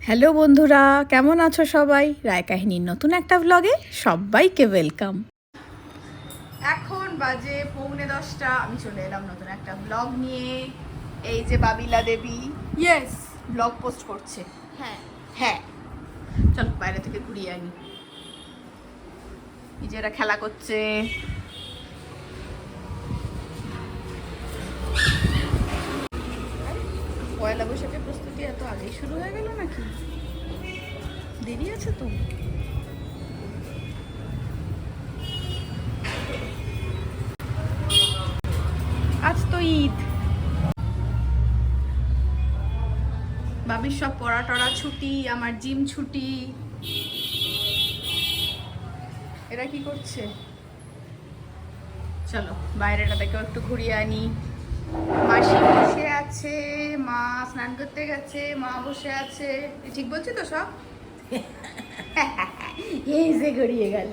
Hello বন্ধুরা কেমন আছো সবাই? রায় কাহিনীর নতুন একটা ব্লগে সবাইকে ওয়েলকাম এখন বাজে পৌনে দশটা আমি চলে এলাম নতুন একটা ব্লগ নিয়ে। এই যে Babila Devi yes blog post করছে। হ্যাঁ। হ্যাঁ। চলো বাইরে থেকে ঘুরিয়ে আনি। নিজেরা খেলা করছে। পয়লা বৈশাখের প্রস্তুতি এত আগেই শুরু হয়ে গেল নাকি? দেরি আছে তো? আজ তো ঈদ। বাবির সব পড়া টড়া ছুটি, আমার জিম ছুটি। এরা কি করছে? চলো বাইরেটা থেকেও একটু ঘুরিয়ে আনি। মাসি বসে আছে মা স্নান করতে গেছে মা বসে আছে। ঠিক বলছি তো সব? এই যে গড়িয়ে গেল।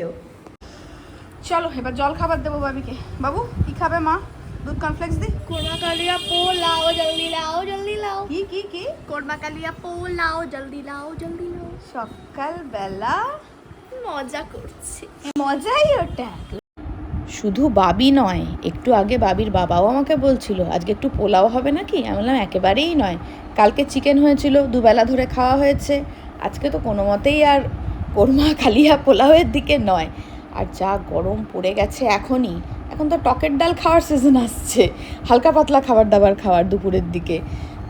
চলো এবার জল খাবার দেবো বাবিকে। বাবু কি খাবে মা? দুধ কনফ্লেক্স দি? কোরমা কালিয়া পোলাও জলদি লাও জলদি লাও। কি কি কি? কোরমা কালিয়া পো লাও জলদি লাও জলদি লাও। সকালবেলা মজা করছে। মজাই ওটা। শুধু বাবি নয়, একটু আগে বাবির বাবাও আমাকে বলছিল, আজকে একটু পোলাও হবে নাকি? আমি বললাম, একেবারেই নয়। কালকে চিকেন হয়েছিল, দুবেলা ধরে খাওয়া হয়েছে। আজকে তো কোনো মতেই আর কোরমা কালিয়া পোলাওয়ের দিকে নয়। আর যা গরম পড়ে গেছে এখনই। এখন তো টকের ডাল খাওয়ার সিজন আসছে। হালকা পাতলা খাবার দাবার খাওয়ার দুপুরের দিকে।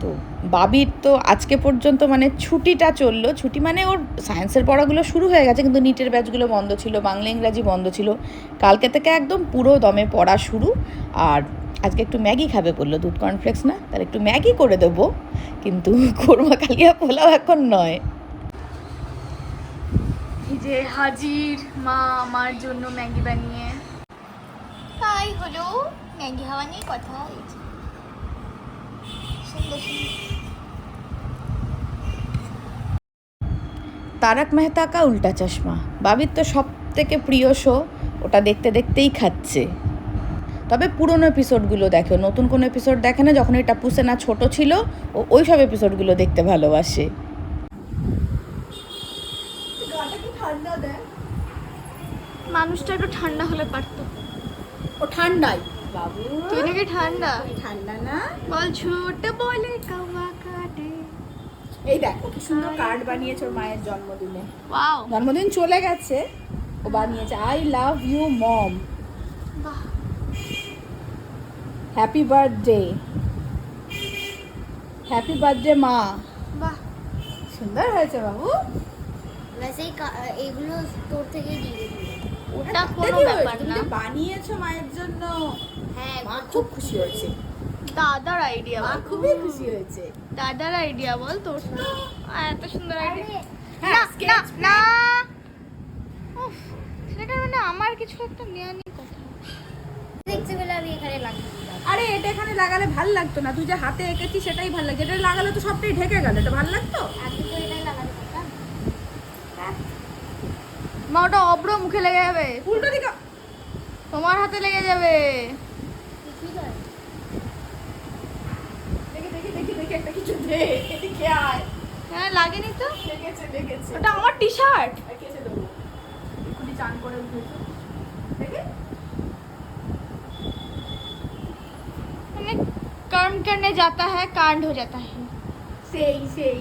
তো বাবির তো আজকে পর্যন্ত মানে ছুটিটা চলল। ছুটি মানে ওর সায়েন্সের পড়াগুলো শুরু হয়ে গেছে কিন্তু নিটের ব্যাচগুলো বন্ধ ছিল বাংলা ইংরাজি বন্ধ ছিল। কালকে থেকে একদম পুরো দমে পড়া শুরু। আর আজকে একটু ম্যাগি খাবে বলল দুধ কর্নফ্লেক্স না? তাহলে একটু ম্যাগি করে দেবো। কিন্তু কোরমা কালিয়া পোলাও এখন নয়। এই যে হাজির মা আমার জন্য ম্যাগি বানিয়ে। তাই হলো ম্যাগি খাওয়া নিয়ে কথা হয়েছে। তারক মেহতা কা উল্টা চশমা? বাবির তো সব থেকে প্রিয় শো ওটা দেখতে দেখতেই খাচ্ছে। তবে পুরনো এপিসোডগুলো দেখে নতুন কোনো এপিসোড দেখে না যখন এটা পুষে না ছোট ছিল ও ওই সব এপিসোডগুলো দেখতে ভালোবাসে। মানুষটা একটু ঠান্ডা হলে পারতো। ও ঠান্ডাই। বাবু। তুই নাকি ঠান্ডা? ঠান্ডা না। বল ছোট বলে কাওয়া কাটে। এই দেখ কি সুন্দর কার্ড বানিয়েছে ওর মায়ের জন্মদিনে। ওয়াও। জন্মদিন চলে গেছে ও বানিয়েছে I love you mom happy birthday happy birthday মা। বাহ। সুন্দর হয়েছে বাবু। বস এগুলো তোর থেকে দিয়ে হ্যাঁ, ওটা কোনো ব্যাপার না। বানিয়েছো মায়ের জন্য। হ্যাঁ মা খুব খুশি হয়েছে। দাদার আইডিয়া মা খুবই খুশি হয়েছে। দাদার আইডিয়া বল তোর। এত সুন্দর আইডিয়া হ্যাঁ, না না না। সেটা মানে আমার কিছু একটা নেই কথা। দেখতে পেলে আমি এখানে লাগিয়ে আরে এটা এখানে লাগালে ভালো লাগতো না। তুই যে হাতে এঁকেছিস সেটাই ভালো লাগে এটা লাগালে তো সবটাই ঢেকে গেল। এটা ভালো লাগতো? পারতাম। মা ওটা অব্র মুখে লেগে যাবে। উল্টো দিকে। তোমার হাতে লেগে যাবে কিছুই নয় দেখি দেখি দেখি দেখি যে হ্যাঁ লাগেনি তো? লেগেছে লেগেছে। ওটা আমার টি শার্ট কেটে চান করে মানে কার্ম করনে যাতা হ্যায় কাণ্ড হয়ে যাতা হ্যায়। সেই সেই।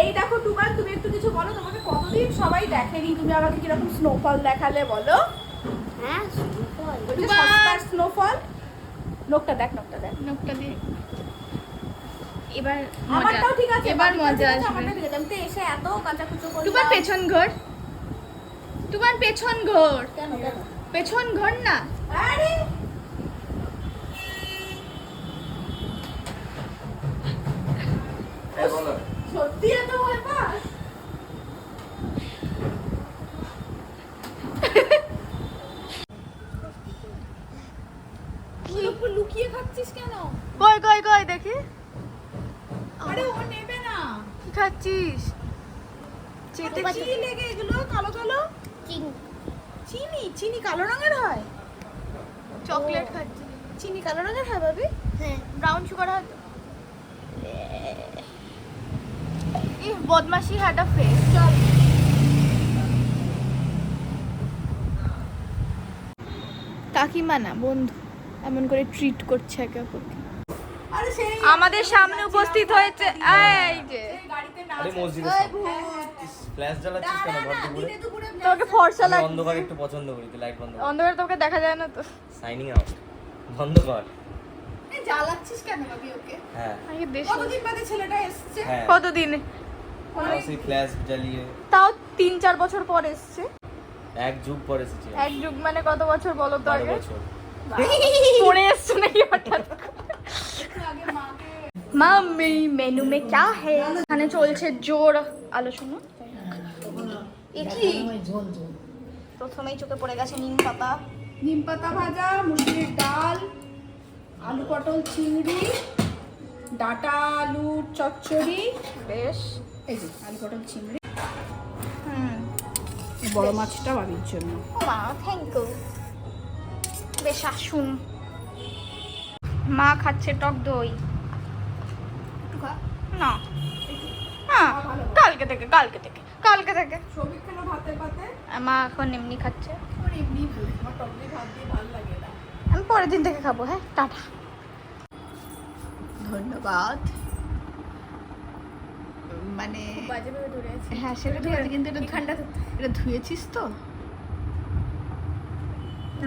এই দেখো টুবাল তুমি একটু কিছু বলো তোমাকে কতদিন সবাই দেখেনি? তুমি আমাকে কীরকম স্নোফল দেখালে বলো? হ্যাঁ স্নোফল স্নোফল নখটা দেখ নোকটা দেখ। নখটা দেখ এবার আমারটাও ঠিক আছে এবার মজা আছে, আসবে। আমারটাও ঠিক আছে আমি তো এসে এত কাঁচাকুচো করলাম। তোমার পেছন ঘর? তোমার পেছন ঘর? কেন কেন? পেছন ঘর না? আরে! সত্যি এত ভয় পাস? ওপর লুকিয়ে খাচ্ছিস কেন? কই কই কই দেখি। খাচ্ছিস? চেটে কি লেগে এগুলো কালো কালো? চিনি। চিনি? চিনি কালো রঙের হয়? চকলেট খাচ্ছি। চিনি কালো রঙের হয় ভাবি? হ্যাঁ। ব্রাউন সুগার হয়তো ই বদমাশি হ্যাড আ ফেস চল। কাকিমা না বন্ধু। এমন করে ট্রিট করছে একে অপরকে। আমাদের সামনে উপস্থিত হয়েছে। এই যে। আরে মসজিদে ফ্ল্যাশ জ্বালাচ্ছিস কেন দুপুরে তোকে ফর্সা লাগে অন্ধকার একটু পছন্দ করি তুই লাইট বন্ধ কর। অন্ধকারে তোকে দেখা যায় না তো। সাইনিং আউট বন্ধ কর। জ্বালাচ্ছিস কেন বাবি ওকে? হ্যাঁ। কতদিন বাদে ছেলেটা এসছে? হ্যাঁ। কতদিন? ফ্ল্যাশ জ্বালিয়ে। তাও তিন চার বছর পর এসছে। এক যুগ পর এসেছি। এক যুগ মানে কত বছর বলো তো আগে? বছর। পড়ে এসছো নাকি হঠাৎ মাম্মি মেনু মে ক্যা হে? এখানে চলছে জোর। আলোচনা এ কি? প্রথমেই চোখে পড়ে গেছে নিম পাতা। নিম পাতা ভাজা মুসুরির ডাল আলু পটল চিংড়ি ডাটা আলু চচ্চড়ি। বেশ। এই যে আলু পটল চিংড়ি। হুম। বড় মাছটা বাবির জন্য। ও মা থ্যাংক ইউ বেশ আসুন। মা খাচ্ছে টক দই। না। হ্যাঁ কালকে থেকে কালকে থেকে কালকে থেকে। মা এখন এমনি খাচ্ছে। আমার এমনি ভালো আমার টক দিয়ে ভাত দিয়ে ভালো লাগে না। আমি পরের দিন থেকে খাব হ্যাঁ টাটা। ধন্যবাদ। মানে হ্যাঁ সেটা ঠিক আছে কিন্তু এটা ঠান্ডা এটা ধুয়েছিস তো?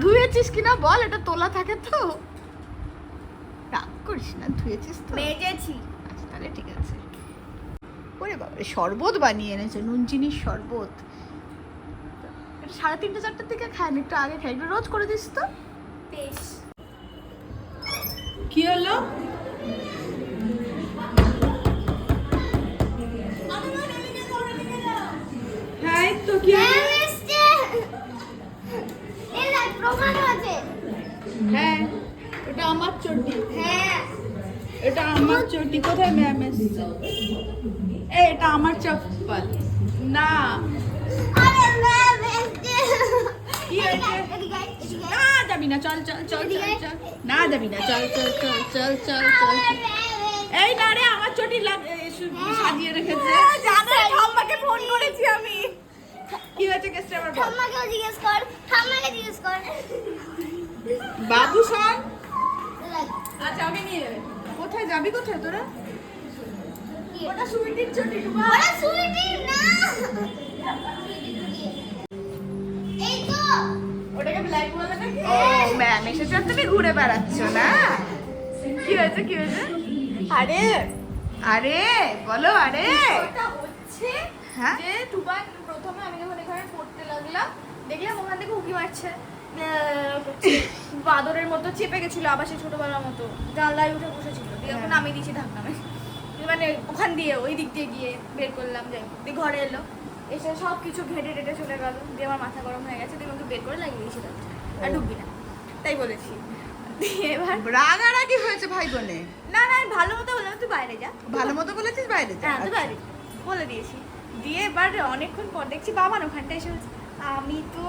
ধুয়েছিস কিনা বল এটা তোলা থাকে তো। করিস না ধুয়েছিস তো। মেজেছি। আচ্ছা তাহলে ঠিক আছে। ওরে বাবা শরবত বানিয়ে এনেছে নুন চিনির শরবত সাড়ে তিনটে চারটের দিকে খায় না একটু আগে খাই। একটু রোজ করে দিস তো। বেশ। কি হলো? আমার চটি। হ্যাঁ। এটা আমার চটি। কোথায় ম্যাম এসছে? এ এটা আমার চপ্পল। না। আরে ম্যাম এসছে। না যাবি না চল চল চল চল চল। না যাবি না চল চল চল চল চল চল। এই না রে আমার চটি এ, সাজিয়ে রেখেছে। জানো ঠাম্মাকে ফোন করেছি আমি। কি হয়েছে কেসটা আবার জিজ্ঞেস কর ঠাম্মাকে জিজ্ঞেস কর। বাবু দেখ, আচ্ছা ওকে নিয়ে যাবে কোথায় যাবি কোথায় তোরা? ওটা সুইটির চটি ওরা সুইটি না। এই তো। ওটাকে ব্ল্যাক বলে নাকি? ও ম্যাম এসেছে আর তুমি ঘুরে বেড়াচ্ছ না? কি হয়েছে কি হয়েছে? আরে আরে বলো আরে। ওটা হচ্ছে হ্যাঁ? যে টুবান প্রথমে আমি যখন এখানে পড়তে লাগলাম দেখলাম ওখান থেকে উকি মারছে। বাদরের মতো চেপে গেছিল আবার সে ছোটবেলার মতো। জানলায় উঠে বসেছিল দিয়ে এখন হ্যাঁ। আমি দিয়েছি মেরে। মানে ওখান দিয়ে ওই দিক দিয়ে গিয়ে বের করলাম যাই দিয়ে ঘরে এলো। এসে সব কিছু ঘেটে টেটে চলে গেল। দিয়ে আমার মাথা গরম হয়ে গেছে দিয়ে আমাকে বের করে লাগিয়ে দিয়েছি দরজা। আর ঢুকবি না। তাই বলেছি। দিয়ে এবার রাগারাগি হয়েছে ভাই বোনে না না ভালো মতো বললাম তুই বাইরে যা। ভালো মতো বলেছিস বাইরে যা। হ্যাঁ তো বাইরে। বলে দিয়েছি। দিয়ে এবার অনেকক্ষণ পর দেখছি বাবান ওখানটা এসে আমি তো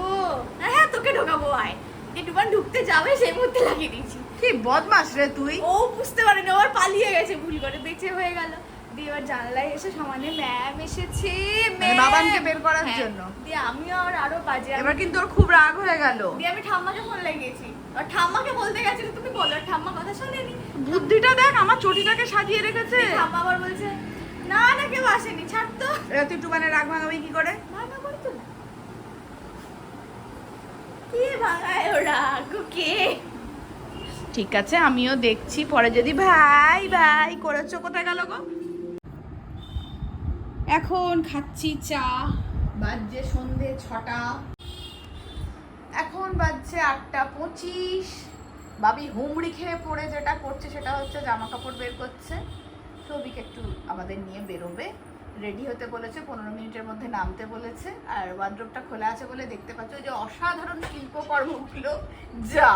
হ্যাঁ তোকে ঢোকাবো আয়। যে ডুবান ঢুকতে যাবে সেই মুহূর্তে লাগিয়ে দিয়েছি। কি বদমাস রে তুই? ও বুঝতে পারেনি আর পালিয়ে গেছে ভুল করে বেঁচে হয়ে গেল। দিয়ে এবার জানলায় এসে সমানে ম্যাম এসেছে মানে বাবানকে বের করার হ্যাঁ। জন্য। দিয়ে আমিও আর আরও বাজে এবার কিন্তু ওর খুব রাগ হয়ে গেল। দিয়ে আমি ঠাম্মাকে ফোন লাগিয়েছি। আর ঠাম্মাকে বলতে গেছিল তুমি বলো ঠাম্মা কথা শোনেনি? বুদ্ধিটা দেখ আমার চটিটাকে সাজিয়ে রেখেছে। ঠাম্মা আবার বলছে না না কেউ আসেনি ছাড় তো। তুই টুবানের রাগ ভাঙাবি কি করে? ভাঙা করতো না। ঠিক আছে, আমিও দেখছি পরে যদি ভাই ভাই, করেছ কোথায় গেল গো? এখন খাচ্ছি চা। বাজছে সন্ধে ছটা। এখন বাজছে আটটা পঁচিশ। বাবি হুমড়ি খেয়ে পড়ে যেটা করছে সেটা হচ্ছে জামা কাপড় বের করছে। সবিকে একটু আমাদের নিয়ে বেরোবে। রেডি হতে বলেছে পনেরো মিনিটের মধ্যে নামতে বলেছে আর ওয়ার্ড্রোবটা খোলা আছে বলে দেখতে পাচ্ছ যে অসাধারণ শিল্পকর্মগুলো যা।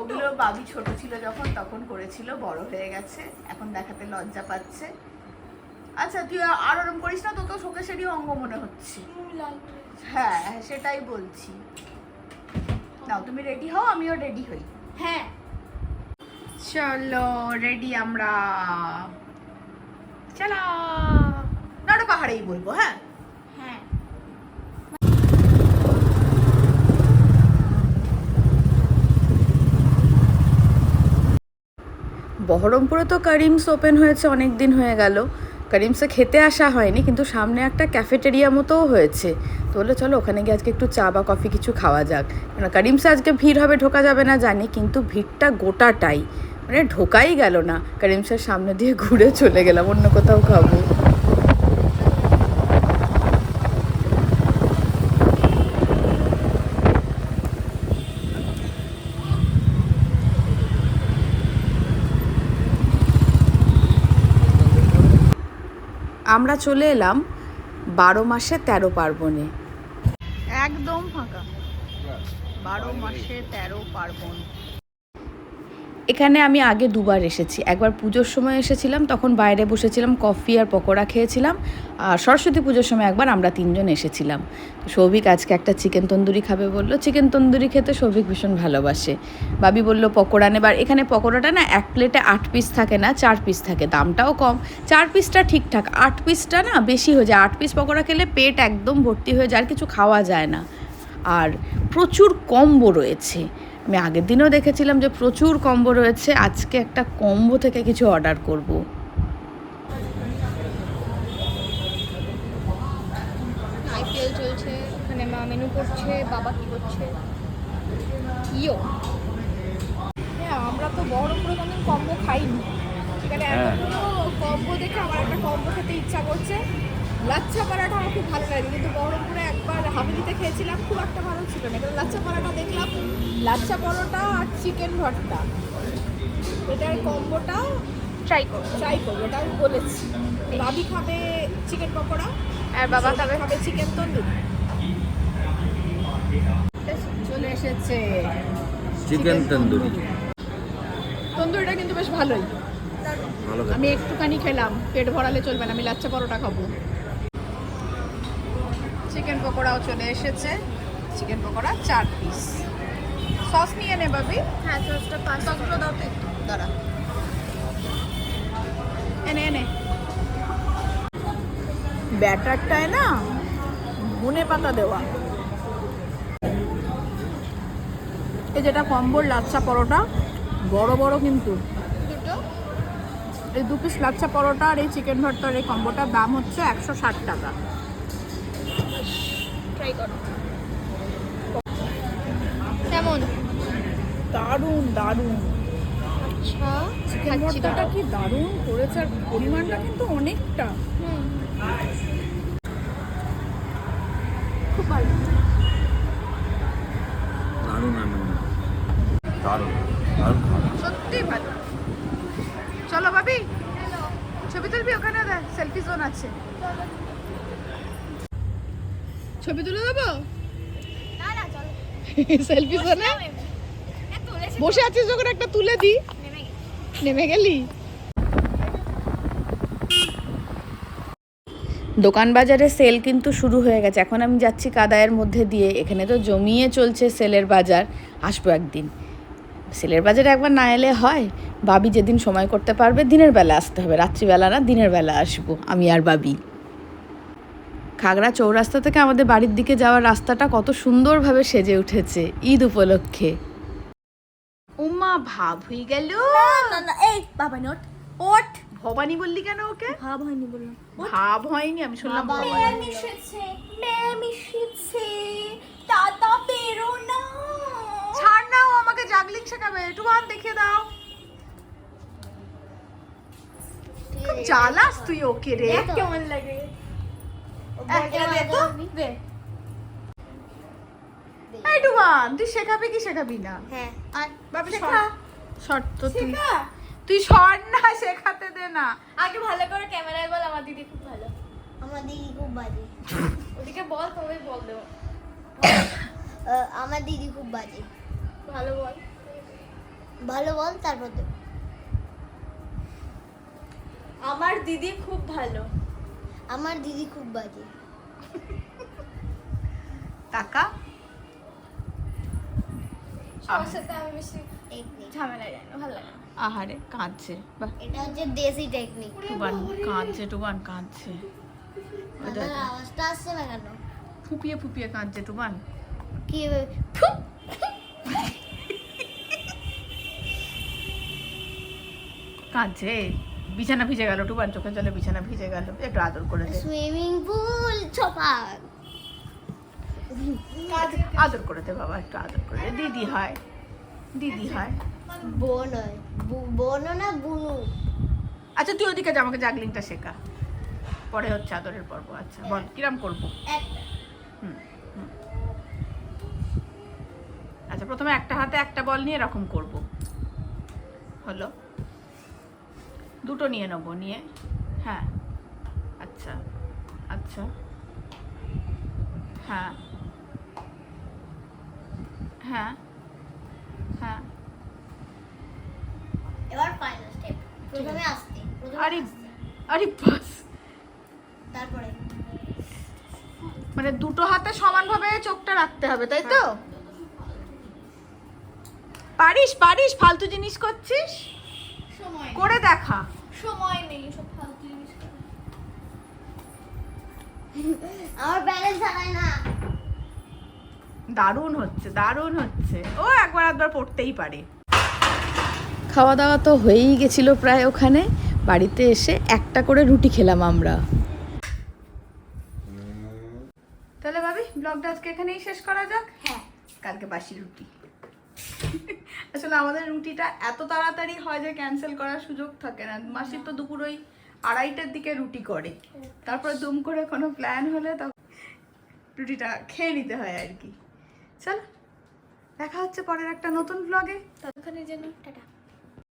ওগুলো বাবি ছোট ছিল যখন তখন করেছিল বড় হয়ে গেছে এখন দেখাতে লজ্জা পাচ্ছে। আচ্ছা তুই আর ওরম করিস না তোকে শোকেশেরই অঙ্গ মনে হচ্ছে। হ্যাঁ সেটাই বলছি। নাও তুমি রেডি হও আমিও রেডি হই। হ্যাঁ। চলো রেডি আমরা। চলো। পারেই বলব হ্যাঁ? হ্যাঁ। বহরমপুরে তো করিমস ওপেন হয়েছে অনেক দিন হয়ে গেল। করিমসে খেতে আসা হয়নি কিন্তু সামনে একটা ক্যাফেটেরিয়া মতোও হয়েছে। তো বলল চলো ওখানে গিয়ে আজকে একটু চা বা কফি কিছু খাওয়া যাক। করিমসে আজকে ভিড় হবে ঢোকা যাবে না জানি কিন্তু ভিড়টা গোটাটাই। মানে ঢোকাই গেল না। করিমসের সামনে দিয়ে ঘুরে চলে গেলাম, অন্য কোথাও খাব। আমরা চলে এলাম বারো মাসে তেরো পার্বণে। একদম ফাঁকা। বারো মাসে তেরো পার্বণ। এখানে আমি আগে দুবার এসেছি। একবার পুজোর সময় এসেছিলাম, তখন বাইরে বসেছিলাম, কফি আর পকোড়া খেয়েছিলাম, আর সরস্বতী পুজোর সময় একবার আমরা তিনজন এসেছিলাম। সৌভিক আজকে একটা চিকেন তন্দুরি খাবে বলল। চিকেন তন্দুরি খেতে সৌভিক ভীষণ ভালোবাসে। বাবি বলল, পকোড়া নেবার এখানে পকোড়াটা না এক প্লেটে আট পিস থাকে না, চার পিস থাকে, দামটাও কম। চার পিসটা ঠিকঠাক, আট পিসটা না বেশি হয়ে যায়। আট পিস পকোড়া খেলে পেট একদম ভর্তি হয়ে যায়, আর কিছু খাওয়া যায় না। আর প্রচুর কম্বো রয়েছে। আমি আগের দিনও দেখেছিলাম যে প্রচুর কম্বো রয়েছে। আজকে একটা কম্বো থেকে কিছু অর্ডার করব। আইপিএল চলছে ওখানে মা মেনু করছে বাবা কি করছে? ইয়ো হ্যাঁ আমরা তো বহরমপুরে কোনোদিন কম্বো খাইনি। এখানে হ্যাঁ। এতগুলো কম্বো দেখে আমার একটা কম্বো খেতে ইচ্ছা করছে। লাচ্ছা পরাটা আমার খুব ভালো লাগে কিন্তু বহরমপুরে একবার হাবিলিতে খেয়েছিলাম খুব একটা ভালো ছিল না। কিন্তু লাচ্ছা পরাটা দেখলাম লাচ্ছা পরোটা আর চিকেন ভর্তা। এটার কম্বোটা ট্রাই করব ট্রাই করব এটা আমি বলেছি। বাবি খাবে চিকেন পকোড়া আর বাবা খাবে? খাবে চিকেন তন্দুরি। চলে এসেছে চিকেন তন্দুরি। তন্দুরিটা কিন্তু বেশ ভালোই। আমি একটুখানি খেলাম পেট ভরালে চলবে না আমি লাচ্চা পরোটা খাব। চিকেন পকোড়াও চলে এসেছে। চিকেন পকোড়া চার পিস সস নিয়ে নে বাবি হ্যাঁ সসটা পাঁচ সসগুলো দাও তো একটু দাঁড়া। এনে এনে। ব্যাটারটায় না ধনে পাতা দেওয়া। এই যেটা কম্বোর লাচ্ছা পরোটা বড় বড় কিন্তু। দুটো? এই দু পিস লাচ্ছা পরোটা আর এই চিকেন ভর্তার এই কম্বোটার দাম হচ্ছে একশো ষাট টাকা। ট্রাই করো। কেমন? দারুণ দারুণ। আচ্ছা চিকেন ভর্তাটা কি দারুণ করেছে আর পরিমাণটা কিন্তু অনেকটা। খুব ভালো। দারুণ আনন্দ দারুণ দারুণ সত্যি ভালো। চলো ভাবি ছবি তুলবি ওখানে দেখ সেলফি জোন আছে। ছবি তুলে দেবো? চলো। সেলফি হ্যাঁ, বসে আছিস যখন একটা তুলে দি। নেমে গেলি? দোকান বাজারে সেল কিন্তু শুরু হয়ে গেছে। এখন আমি যাচ্ছি কাদায়ের মধ্যে দিয়ে। এখানে তো জমিয়ে চলছে সেলের বাজার। আসব একদিন। সেলের বাজারে একবার না এলে হয়। বাবি যেদিন সময় করতে পারবে দিনের বেলা আসতে হবে। রাত্রিবেলা না দিনের বেলা আসব। আমি আর বাবি। খাগড়া চৌরাস্তা থেকে আমাদের বাড়ির দিকে যাওয়ার রাস্তাটা কত সুন্দরভাবে সেজে উঠেছে। ঈদ উপলক্ষে। উমা ভাব হয়ে গেল। না না এই বাবা নোট ওট। ভবানী বললি কেন ওকে? ভাব হয়নি বললাম। ভাব হয়নি আমি শুনলাম ভবানী। ম্যাম এসেছে ম্যাম এসেছে দাদা বেরো না। ছাড় না ও আমাকে জাগলিং শেখাবে। একটু ভান দেখিয়ে দাও। খুব জ্বালাস তুই ওকে রে। কেমন লাগে? এই তুই শেখাবি কি শেখাবি না? হ্যাঁ। বাবা শেখা। শর্ত। তুই। তুই সর না শেখাতে দে না। আগে ভালো করে ক্যামেরায় বল আমার দিদি খুব ভালো। আমার দিদি খুব বাজে। ওদিকে বল তবে বল দেবো আহ, আমার দিদি খুব বাজে। ভালো বল। ভালো বল তারপর দেব। আমার দিদি খুব ভালো। আমার দিদি খুব বাজে। টাকা সবার সাথে আমি বেশি টেকনিক ঝামেলা যায় না ভালো লাগে না। আহারে কাঁদছে। বাহ। এটা হচ্ছে দেশি টেকনিক টুবান কাঁদছে টুবান কাঁদছে। আওয়াজটা আসছে না কেন? ফুপিয়ে ফুপিয়ে কাঁদছে টুমান কি কাঁদছে? বিছানা ভিজে গেল টুমান চোখে জলে বিছানা ভিজে গেল একটু আদর করে দে। সুইমিং পুল ছোপা আদর করে দে বাবা একটু আদর করে দে। দিদি হয় দিদি হয়। বোন হয় বু- বোনও না বুনু। আচ্ছা তুই ওদিকে যা আমাকে জাগলিংটা শেখা। পরে হচ্ছে আদরের পর্ব আচ্ছা বল কিরাম করব? হুম। আচ্ছা প্রথমে একটা হাতে একটা বল নিয়ে এরকম করব। হলো? দুটো নিয়ে নেব নিয়ে। হ্যাঁ। আচ্ছা আচ্ছা। হ্যাঁ। হ্যাঁ। হ্যাঁ। এবার ফাইনাল স্টেপ প্রথমে আসতে আরে আরে বাস। তারপরে? মানে দুটো হাতে সমানভাবে চোখটা রাখতে হবে তাই তো? পারিস পারিস ফালতু জিনিস করছিস? করে দেখা। সময় নেই সব ফালতু জিনিস আমার ব্যালেন্স হারায় না। দারুণ হচ্ছে দারুণ হচ্ছে। ও একবার একবার পড়তেই পারে। খাওয়া দাওয়া তো হয়েই গেছিল প্রায় ওখানে। বাড়িতে এসে একটা করে রুটি খেলাম আমরা। তাহলে ভাবি ব্লগটা আজকে এখানেই শেষ করা যাক? হ্যাঁ। কালকে বাসি রুটি। আসলে আমাদের রুটিটা এত তাড়াতাড়ি হয় যে ক্যান্সেল করার সুযোগ থাকে না। মাসির তো দুপুর ওই আড়াইটার দিকে রুটি করে। তারপর দুম করে কোনো প্ল্যান হলে তখন রুটিটা খেয়ে নিতে হয় আর কি। চল দেখা হচ্ছে পরের একটা নতুন ব্লগে ততক্ষণের জন্য টাটা।